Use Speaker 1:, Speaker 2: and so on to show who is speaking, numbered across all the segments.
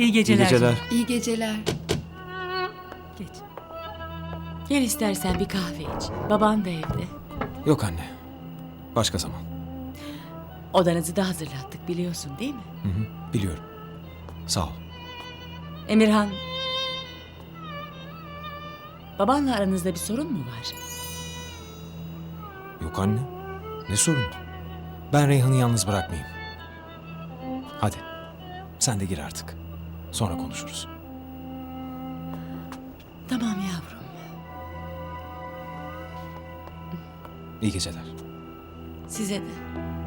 Speaker 1: İyi geceler.
Speaker 2: İyi geceler.
Speaker 3: İyi geceler.
Speaker 1: Geç.
Speaker 4: Gel istersen bir kahve iç. Baban da evde.
Speaker 2: Yok anne. Başka zaman.
Speaker 4: Odanızı da hazırlattık biliyorsun değil mi?
Speaker 2: Hı hı, biliyorum. Sağ ol.
Speaker 4: Emirhan. Babanla aranızda bir sorun mu var?
Speaker 2: Yok anne. Ne sorun? Ben Reyhan'ı yalnız bırakmayayım. Hadi. Sen de gir artık. Sonra konuşuruz.
Speaker 4: Tamam yavrum.
Speaker 2: İyi geceler.
Speaker 4: Size de.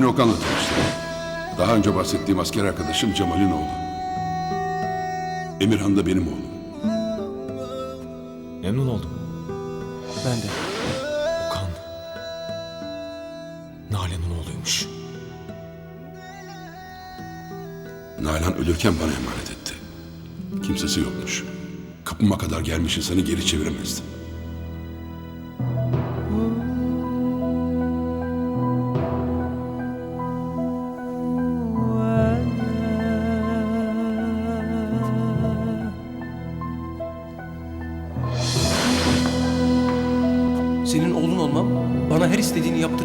Speaker 5: Seni Okan'la tanıştım. Daha önce bahsettiğim asker arkadaşım Cemal'in oğlu. Emirhan da benim oğlum.
Speaker 2: Memnun oldum.
Speaker 6: Ben de.
Speaker 2: Okan. Nalan'ın oğluymuş.
Speaker 5: Nalan ölürken bana emanet etti. Kimsesi yokmuş. Kapıma kadar gelmiş insanı geri çeviremezdim.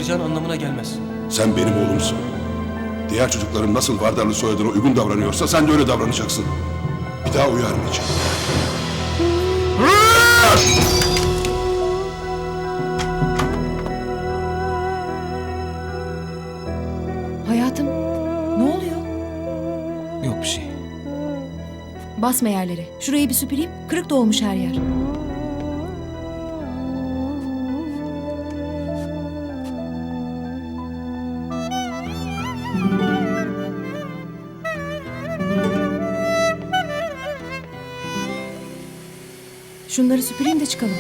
Speaker 6: Yaptıracağın anlamına gelmez.
Speaker 5: Sen benim oğlumsun. Diğer çocukların nasıl Vardarlı soyadına uygun davranıyorsa sen de öyle davranacaksın. Bir daha uyarmayacağım.
Speaker 3: Hayatım ne oluyor?
Speaker 2: Yok bir şey.
Speaker 3: Basma yerlere. Şurayı bir süpüreyim. Kırık da olmuş her yer. Şunları süpüreyim de çıkalım.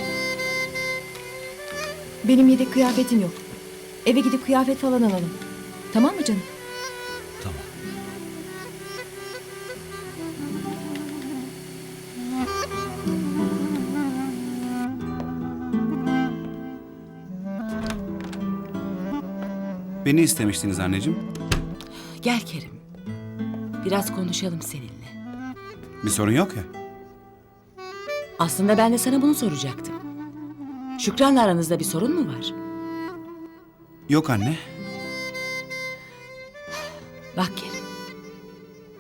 Speaker 3: Benim yedek kıyafetim yok. Eve gidip kıyafet falan alalım. Tamam mı canım?
Speaker 2: Tamam.
Speaker 7: Beni istemiştiniz anneciğim.
Speaker 4: Gel Kerim. Biraz konuşalım seninle.
Speaker 7: Bir sorun yok ya.
Speaker 4: Aslında ben de sana bunu soracaktım. Şükran'la aranızda bir sorun mu var?
Speaker 7: Yok anne.
Speaker 4: Bak Kerim.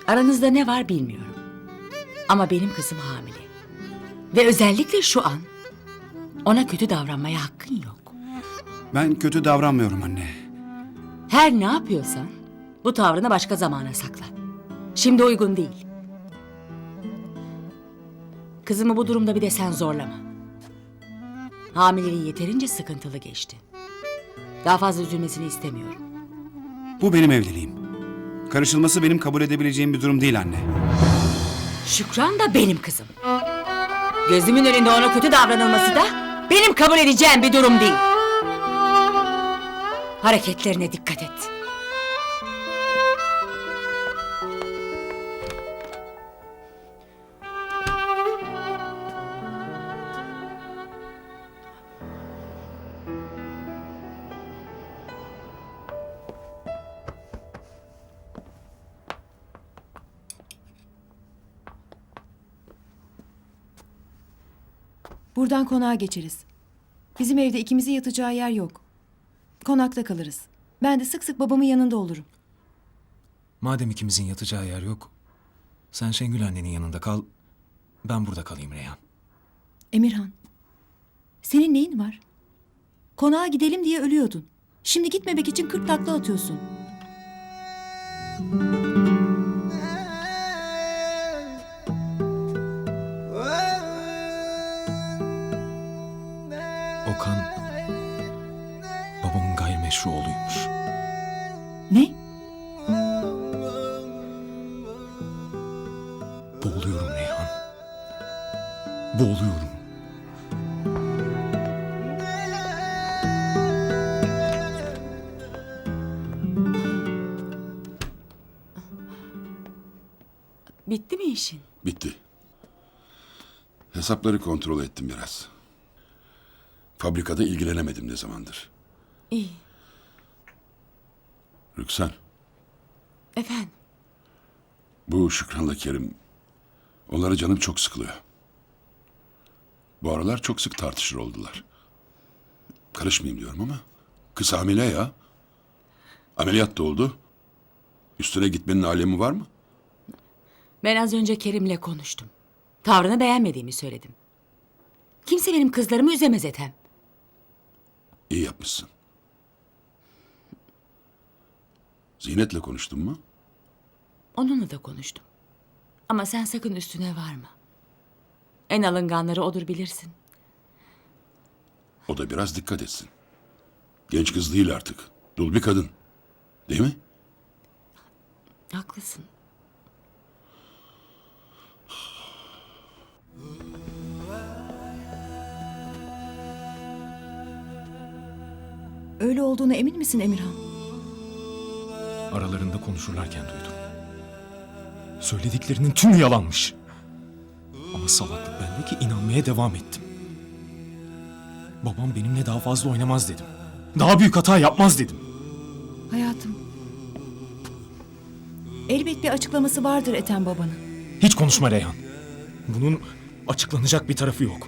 Speaker 4: Aranızda ne var bilmiyorum. Ama benim kızım hamile. Ve özellikle şu an ona kötü davranmaya hakkın yok.
Speaker 7: Ben kötü davranmıyorum anne.
Speaker 4: Her ne yapıyorsan bu tavrını başka zamana sakla. Şimdi uygun değil. Kızımı bu durumda bir de sen zorlama. Hamileliği yeterince sıkıntılı geçti. Daha fazla üzülmesini istemiyorum.
Speaker 7: Bu benim evliliğim. Karışılması benim kabul edebileceğim bir durum değil anne.
Speaker 4: Şükran da benim kızım. Gözümün önünde ona kötü davranılması da benim kabul edeceğim bir durum değil. Hareketlerine dikkat et.
Speaker 3: Buradan konağa geçeriz. Bizim evde ikimizin yatacağı yer yok. Konakta kalırız. Ben de sık sık babamın yanında olurum.
Speaker 2: Madem ikimizin yatacağı yer yok, sen Şengül annenin yanında kal, ben burada kalayım Reyhan.
Speaker 3: Emirhan, senin neyin var? Konağa gidelim diye ölüyordun. Şimdi gitmemek için kırk takla atıyorsun.
Speaker 2: meşru oluyormuş.
Speaker 3: Ne?
Speaker 2: Boğuluyorum Reyhan. Boğuluyorum.
Speaker 4: Bitti mi işin?
Speaker 5: Bitti. Hesapları kontrol ettim biraz. Fabrikada ilgilenemedim ne zamandır.
Speaker 4: İyi.
Speaker 5: Rüksan,
Speaker 4: Efendim?
Speaker 5: bu Şükran'la Kerim, onlara canım çok sıkılıyor. Bu aralar çok sık tartışır oldular. Karışmayayım diyorum ama kız hamile ya. Ameliyat da oldu. Üstüne gitmenin alemi var mı?
Speaker 4: Ben az önce Kerim'le konuştum. Tavrını beğenmediğimi söyledim. Kimse benim kızlarımı üzemez Ethem.
Speaker 5: İyi yapmışsın. Zinet'le konuştun mu?
Speaker 4: Onunla da konuştum. Ama sen sakın üstüne varma. En alınganları odur bilirsin.
Speaker 5: O da biraz dikkat etsin. Genç kız değil artık. Dul bir kadın. Değil mi?
Speaker 4: Haklısın.
Speaker 3: Öyle olduğuna emin misin Emirhan?
Speaker 2: Aralarında konuşurlarken duydum. Söylediklerinin tümü yalanmış. Ama salaklık bende ki inanmaya devam ettim. Babam benimle daha fazla oynamaz dedim. Daha büyük hata yapmaz dedim.
Speaker 3: Hayatım. Elbet bir açıklaması vardır Ethem babanın.
Speaker 2: Hiç konuşma Reyhan. Bunun açıklanacak bir tarafı yok.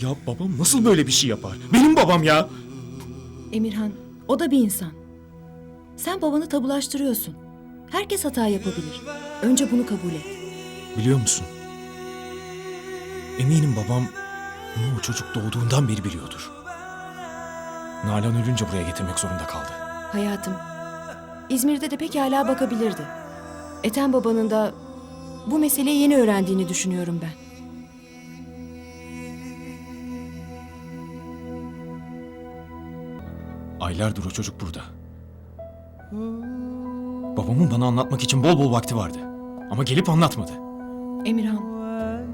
Speaker 2: Ya babam nasıl böyle bir şey yapar? Benim babam ya.
Speaker 3: Emirhan, o da bir insan. Sen babanı tabulaştırıyorsun. Herkes hata yapabilir. Önce bunu kabul et.
Speaker 2: Biliyor musun? Eminim babam bunu o çocuk doğduğundan beri biliyordur. Nalan ölünce buraya getirmek zorunda kaldı.
Speaker 3: Hayatım, İzmir'de de pekala bakabilirdi. Ethem babanın da bu meseleyi yeni öğrendiğini düşünüyorum ben.
Speaker 2: Aylardır o çocuk burada. Babamın bana anlatmak için bol bol vakti vardı. Ama gelip anlatmadı.
Speaker 3: Emirhan,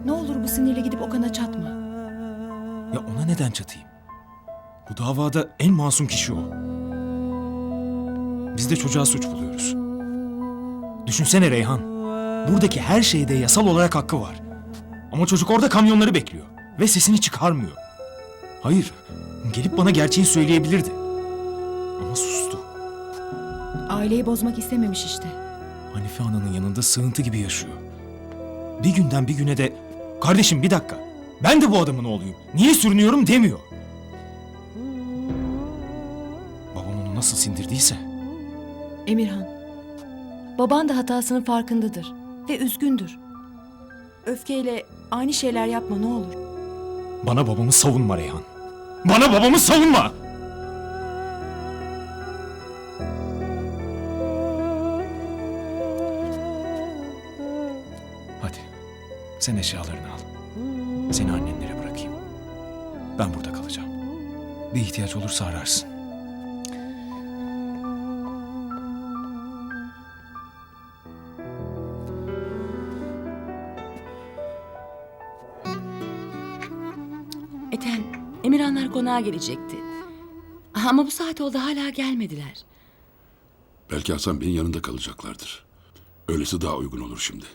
Speaker 3: ne olur bu sinirle gidip Okan'a çatma.
Speaker 2: Ya ona neden çatayım? Bu davada en masum kişi o. Biz de çocuğa suç buluyoruz. Düşünsene Reyhan. Buradaki her şeyde yasal olarak hakkı var. Ama çocuk orada kamyonları bekliyor. Ve sesini çıkarmıyor. Hayır. Gelip bana gerçeği söyleyebilirdi. Ama sustu.
Speaker 3: Aileyi bozmak istememiş işte.
Speaker 2: Hanife ananın yanında sığıntı gibi yaşıyor. Bir günden bir güne de kardeşim bir dakika ben de bu adamın oğluyum. Niye sürünüyorum demiyor. Babam onu nasıl sindirdiyse
Speaker 3: Emirhan, baban da hatasının farkındadır ve üzgündür. Öfkeyle aynı şeyler yapma ne olur.
Speaker 2: bana babamı savunma Reyhan. Bana babamı savunma. Sen eşyalarını al. Seni annenlere bırakayım. Ben burada kalacağım. Bir ihtiyaç olursa ararsın.
Speaker 4: Ethem, Emirhanlar konağa gelecekti. Ama bu saat oldu hala gelmediler.
Speaker 5: Belki Hasan Bey'in yanında kalacaklardır. Öylesi daha uygun olur şimdi.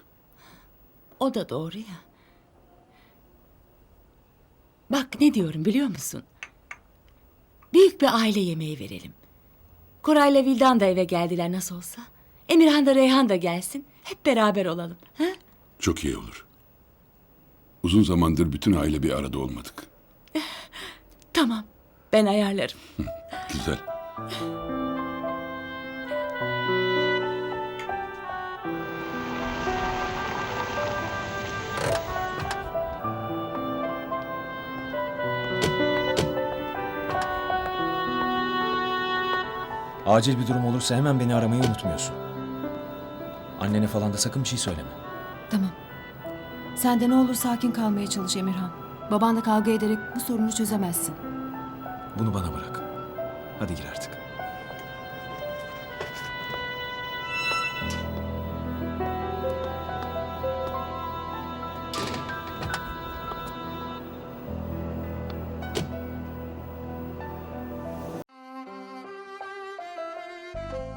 Speaker 4: O da doğru ya. Bak ne diyorum biliyor musun? Büyük bir aile yemeği verelim. Koray'la Vildan da eve geldiler nasıl olsa. Emirhan da Reyhan da gelsin. Hep beraber olalım. Ha?
Speaker 5: Çok iyi olur. Uzun zamandır bütün aile bir arada olmadık.
Speaker 4: Tamam. Ben ayarlarım.
Speaker 5: Güzel.
Speaker 2: Acil bir durum olursa hemen beni aramayı unutmuyorsun. Annene falan da sakın bir şey söyleme.
Speaker 3: Tamam. Sen de ne olur sakin kalmaya çalış Emirhan. Babanla kavga ederek bu sorunu çözemezsin.
Speaker 2: Bunu bana bırak. Hadi gir artık. Thank you.